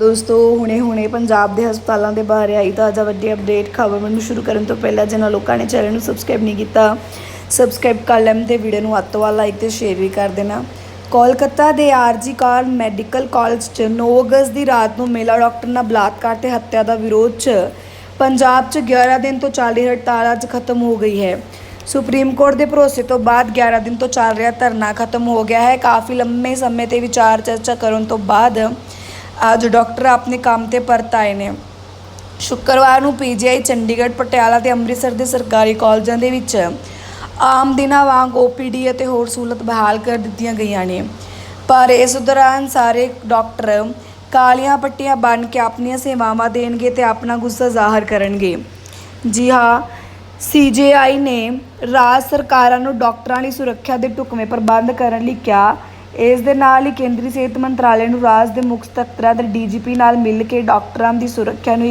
ਦੋਸਤੋ ਹੁਣੇ-ਹੁਣੇ ਪੰਜਾਬ ਦੇ ਹਸਪਤਾਲਾਂ ਦੇ ਬਾਰੇ ਆਈ ਤਾਜ਼ਾ ਵੱਡੀ ਅਪਡੇਟ ਖਬਰ ਨੂੰ ਸ਼ੁਰੂ ਕਰਨ ਤੋਂ ਪਹਿਲਾਂ ਜਿਨ੍ਹਾਂ ਲੋਕਾਂ ਨੇ ਚੈਨਲ ਨੂੰ ਸਬਸਕ੍ਰਾਈਬ ਨਹੀਂ ਕੀਤਾ ਸਬਸਕ੍ਰਾਈਬ ਕਰ ਲੈਣ ਤੇ ਵੀਡੀਓ ਨੂੰ ਅੱਤ ਵਾਲਾ ਲਾਈਕ ਤੇ ਸ਼ੇਅਰ ਵੀ ਕਰ ਦੇਣਾ। ਕੋਲਕਾਤਾ ਦੇ ਆਰਜੀ ਕਾਰ ਮੈਡੀਕਲ ਕਾਲਜ 'ਚ 9 ਅਗਸਤ ਦੀ ਰਾਤ ਨੂੰ ਮਹਿਲਾ ਡਾਕਟਰ ਨਾਲ ਬਲਾਤਕਾਰ ਤੇ ਹੱਤਿਆ ਦਾ ਵਿਰੋਧ 'ਚ ਪੰਜਾਬ 'ਚ 11 ਦਿਨ ਤੋਂ ਚੱਲ ਰਹੀ ਹੜਤਾਲ ਅੱਜ ਖਤਮ ਹੋ ਗਈ ਹੈ। ਸੁਪਰੀਮ ਕੋਰਟ ਦੇ ਭਰੋਸੇ ਤੋਂ ਬਾਅਦ 11 ਦਿਨ ਤੋਂ ਚੱਲ ਰਿਹਾ ਧਰਨਾ ਖਤਮ ਹੋ ਗਿਆ ਹੈ। ਕਾਫੀ ਲੰਮੇ ਸਮੇਂ ਤੇ ਵਿਚਾਰ ਚਰਚਾ ਕਰਨ ਤੋਂ ਬਾਅਦ ਅੱਜ ਡਾਕਟਰ ਆਪਣੇ ਕੰਮ ਤੇ ਪਰਤ ਆਏ ਨੇ। ਸ਼ੁੱਕਰਵਾਰ ਨੂੰ ਪੀਜੀਆਈ ਚੰਡੀਗੜ੍ਹ, ਪਟਿਆਲਾ ਤੇ ਅੰਮ੍ਰਿਤਸਰ ਦੇ ਸਰਕਾਰੀ ਕਾਲਜਾਂ ਦੇ ਵਿੱਚ ਆਮ ਦਿਨਾਂ ਵਾਂਗ ਓਪੀਡੀ ਅਤੇ ਹੋਰ ਸਹੂਲਤ ਬਹਾਲ ਕਰ ਦਿੱਤੀਆਂ ਗਈਆਂ ਨੇ। ਪਰ ਇਸ ਦੌਰਾਨ ਸਾਰੇ ਡਾਕਟਰ ਕਾਲੀਆਂ ਪੱਟੀਆਂ ਬੰਨ੍ਹ ਕੇ ਆਪਣੀਆਂ ਸੇਵਾਵਾਂ ਦੇਣਗੇ ਤੇ ਆਪਣਾ ਗੁੱਸਾ ਜ਼ਾਹਰ ਕਰਨਗੇ। ਜੀ ਹਾਂ ਸੀਜੇਆਈ ਨੇ ਰਾਜ ਸਰਕਾਰਾਂ ਨੂੰ ਡਾਕਟਰਾਂ ਲਈ ਸੁਰੱਖਿਆ ਦੇ ਢੁਕਵੇਂ ਪ੍ਰਬੰਧ ਕਰਨ ਲਈ ਕਿਹਾ ਇਸ ਦੇ ਨਾਲ ਹੀ ਕੇਂਦਰੀ ਸਿਹਤ ਮੰਤਰਾਲੇ ਨੂੰ ਰਾਜ ਦੇ ਮੁੱਖ ਸਕੱਤਰਾਂ ਤੇ ਡੀਜੀਪੀ ਨਾਲ ਮਿਲ ਕੇ ਡਾਕਟਰਾਂ ਦੀ ਸੁਰੱਖਿਆ ਨੂੰ ਇੱਕ